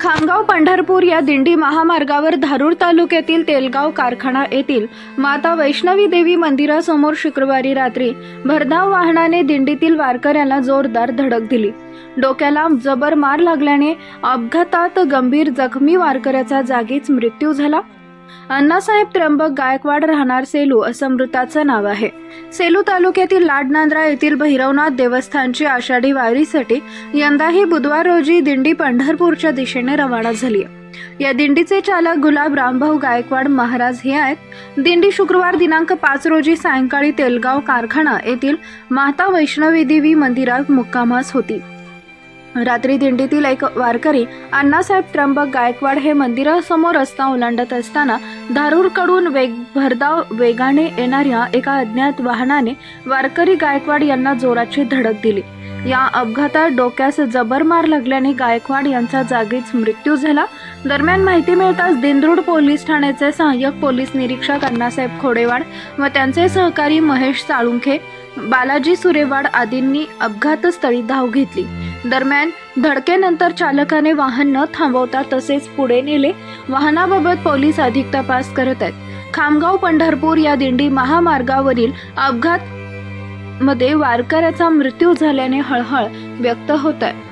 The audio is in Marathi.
खामगाव पंढरपूर या दिंडी महामार्गावर धारूर तालुक्यातील तेलगाव कारखाना येथील माता वैष्णवी देवी मंदिरासमोर शुक्रवारी रात्री भरधाव वाहनाने दिंडीतील वारकऱ्याला जोरदार धडक दिली. डोक्याला जबर मार लागल्याने अपघातात गंभीर जखमी वारकऱ्याचा जागीच मृत्यू झाला. अण्णासाहेब त्र्यंबक गायकवाड राहणार सेलू असं मृताचं नाव आहे. सेलू तालुक्यातील लाडनांद्रा येथील भैरवनाथ देवस्थानची आषाढी वारीसाठी यंदाही बुधवार रोजी दिंडी पंढरपूरच्या दिशेने रवाना झाली या दिंडीचे चालक गुलाब रामभाऊ गायकवाड महाराज हे आहेत. दिंडी शुक्रवार दिनांक पाच रोजी सायंकाळी तेलगाव कारखाना येथील माता वैष्णवी देवी मंदिरात मुक्कामास होती. रात्री दिंडीतील एक वारकरी अण्णासाहेब त्र्यंबक गायकवाड हे मंदिरासमोर रस्ता ओलांडत असताना धारूरकडून वेग भरधाव वेगाने येणाऱ्या एका अज्ञात वाहनाने वारकरी गायकवाड यांना जोराची धडक दिली. या अपघातात डोक्यास जबर मार लागल्याने गायकवाड यांचा जागीच मृत्यू झाला. दरम्यान माहिती मिळताच दिंद्रुड पोलीस ठाण्याचे सहाय्यक पोलीस निरीक्षक अण्णासाहेब खोडेवाड व त्यांचे सहकारी महेश साळुंखे बालाजी सुरेवाड आदींनी अपघातस्थळी धाव घेतली. दरम्यान धडकेनंतर चालकाने वाहन न थांबवता तसेच पुढे नेले. वाहनाबाबत पोलीस अधिक तपास करत आहेत. खामगाव पंढरपूर या दिंडी महामार्गावरील अपघात मध्ये वारकऱ्याचा मृत्यू झाल्याने हळहळ व्यक्त होत आहे.